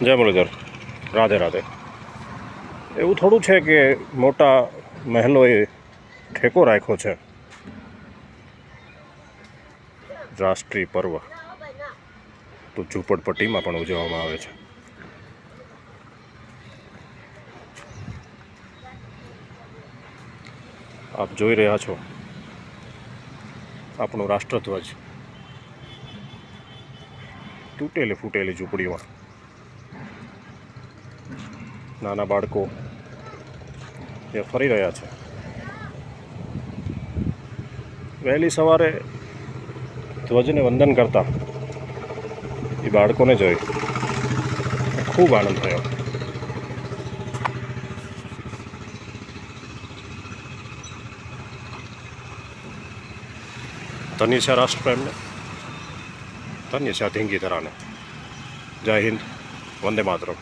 જય મુરલીધર. રાધે રાધે. એવું થોડું છે કે મોટા મહેલોએ ઠેકો રાખ્યો છે. રાષ્ટ્રીય પર્વ. તો ઝૂંપડપટ્ટીમાં પણ ઉજવવામાં આવે છે. આપ જોઈ રહ્યા છો. આપણો રાષ્ટ્રધ્વજ. તૂટેલી ફૂટેલી ઝૂંપડીમાં નાના બાળકો એ ફરી રહ્યા છે. વહેલી સવારે ધ્વજને વંદન કરતા એ બાળકોને જોઈ ખૂબ આનંદ થયો. ધન્ય છે રાષ્ટ્રપ્રેમને ધન્ય છે આ ધીંગી ધરાને જય હિન્દ, વંદે માતરમ.